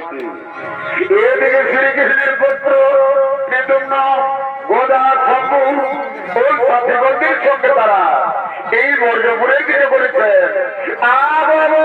থেকে এদিকে শ্রীকৃষ্ণের পুত্র সঙ্গে তারা এই বর্জপুরে দিনে করেছেন আবাবু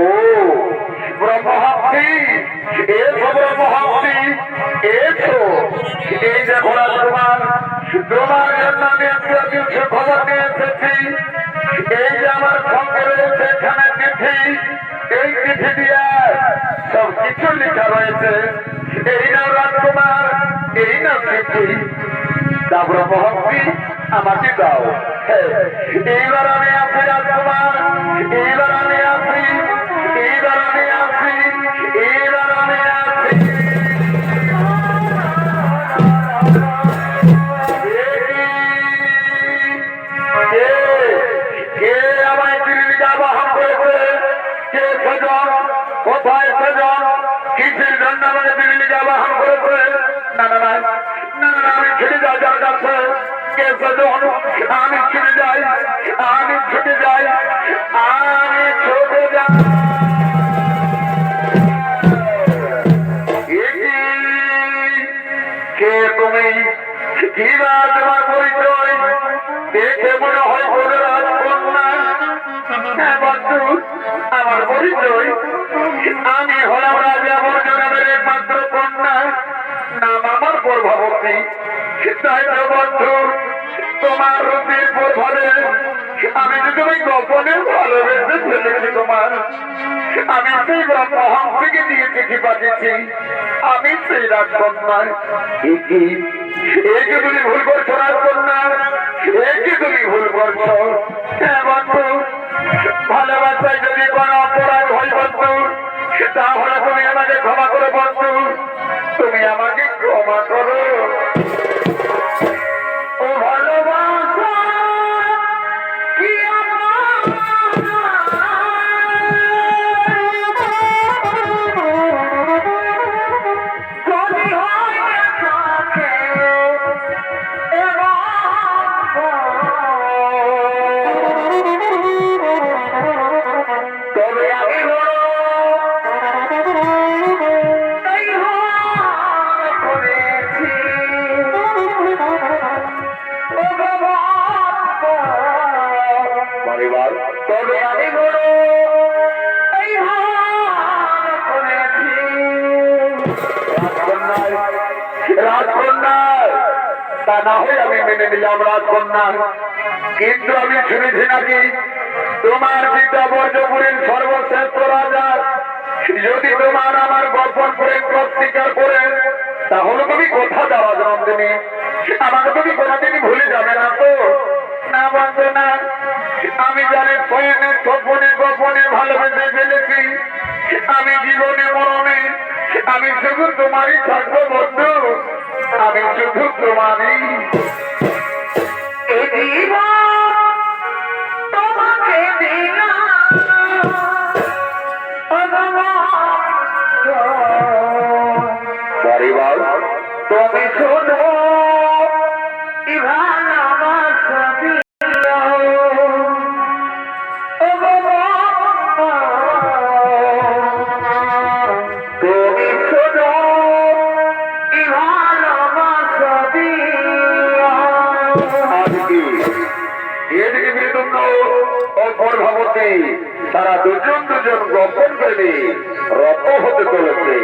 ও ব্রহ্মহস্তি এ ব্রহ্মহস্তি এই দেখো রাজকুমার তোমার জন্য আমি একটা কিছু খবর নিয়ে এসেছি এই যে আমার সঙ্গে রয়েছে এখানে চিঠি এই চিঠি দিয়ে সব কিছু লেখা রয়েছে এই নাও রাজকুমার এই নাও চিঠি তারপরে মহর্ষি আমাকে দাও। এইবার আমি আছি রাজকুমার এইবার আমি আছি এইবার আমি বন্ধু, তোমার আমি সেই ব্রহ্মহং থেকে দিয়ে চিঠি পাঠিয়েছি। আমি সেই রাজকন্যা ভুল করছ রাজকন্যা একে তুমি ভুল করছ? ভালোবাসায় যদি কোনো অপরাধ হয় বন্ধু, তাহলে তুমি আমাকে ক্ষমা করো বন্ধু। তুমি আমাকে ক্ষমা করো। তবে আমি বড় এই হার করেছি রাজকন্যা তা না হয় আমি কিন্তু আমি শুনেছি নাকি তোমার পিতা বর্জপুরীর সর্বশ্রেষ্ঠ রাজা। যদি তোমার আমার গোপন প্রেম স্বীকার করেন তাহলে তুমি কথা দেওয়া জন্মদিনী আমাকে তুমি জানি স্বয়নে গোপনে গোপনে ভালোবেসে ফেলেছি। আমি জীবনে মরণে আমি শুধু তোমারই থাকব বন্ধু আমি শুধু তোমারই। তোমাকে তুমি শুনো ইভান দুজন গোপন প্রেমী রত হতে চলেছে।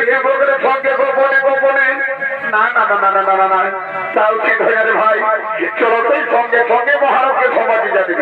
করে সঙ্গে গোপনে গোপনে। না না না না না না না তা উচিত হয়ে ভাই। চলো সঙ্গে সঙ্গে মহারাজকে সমাধি যাবে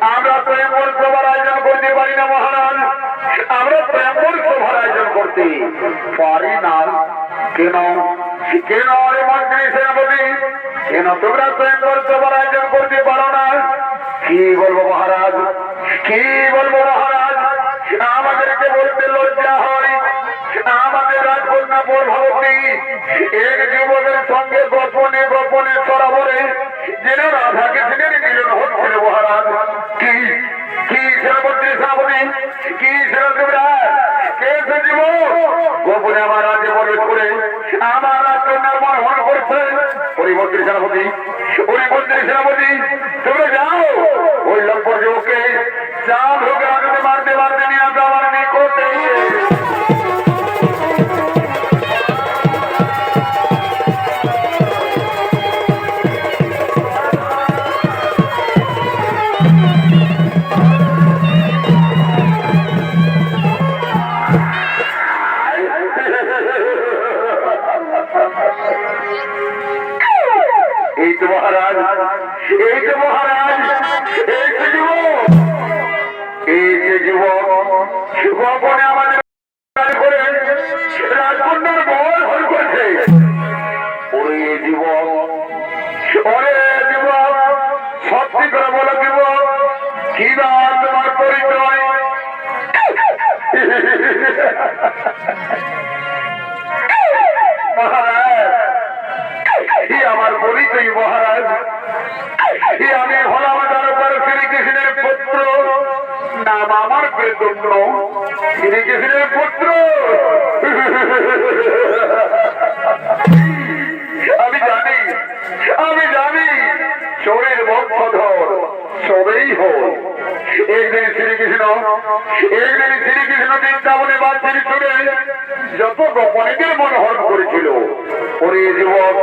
আমরা স্বয়ংবর সভার আয়োজন করতে পারি না, মহারাজ। আমরা স্বয়ংবর সভার আয়োজন করতে পারি না। কেন? কেন রে মন্ত্রী সেনাপতি? কেন তোমরা স্বয়ংবর সভার আয়োজন করতে পারো না? কি বলব, মহারাজ? কি বলব, মহারাজ? আমাদেরকে বলতে লজ্জা হয়। আমাদের রাজকন্যা প্রভাবতী এক যুবকের সঙ্গে গোপনে গোপনে সরাবরে যেন রাধাকে পরিমন্ত্রী সেনাপতি পরিমন্ত্রী সেনাপতি তোমরা যাও। ওই লম্পর যুবককে চাঁদ ওরে যুবক সত্যি করে বলো যুবক কি বা তোমার পরিচয়? মহারাজ হে আমার পরিচয়, মহারাজ। হে আমি হলাম তারপর শ্রীকৃষ্ণের পুত্র। নাম আমার বেদন্য শ্রীকৃষ্ণের পুত্র। একদিন শ্রীকৃষ্ণ একদিন শ্রীকৃষ্ণ বৃন্দাবনে বাচ্চারি শুনে যত গোপনীদের মন হরণ করেছিল। ওরে যুবক,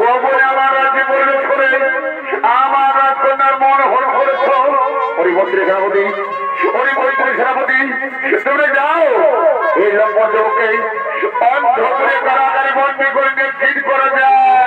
গোপনে আমার রাজ্যে প্রবেশ করে আমার রাজকন্যার মন হরণ করেছ। ওরে মন্ত্রী সেনাপতি, ওরে মন্ত্রী সেনাপতি, তোমরা যাও। এই লম্বা যুবককে অন্ধ করে কারাগারে বন্দি করে ঠিক করা যায়।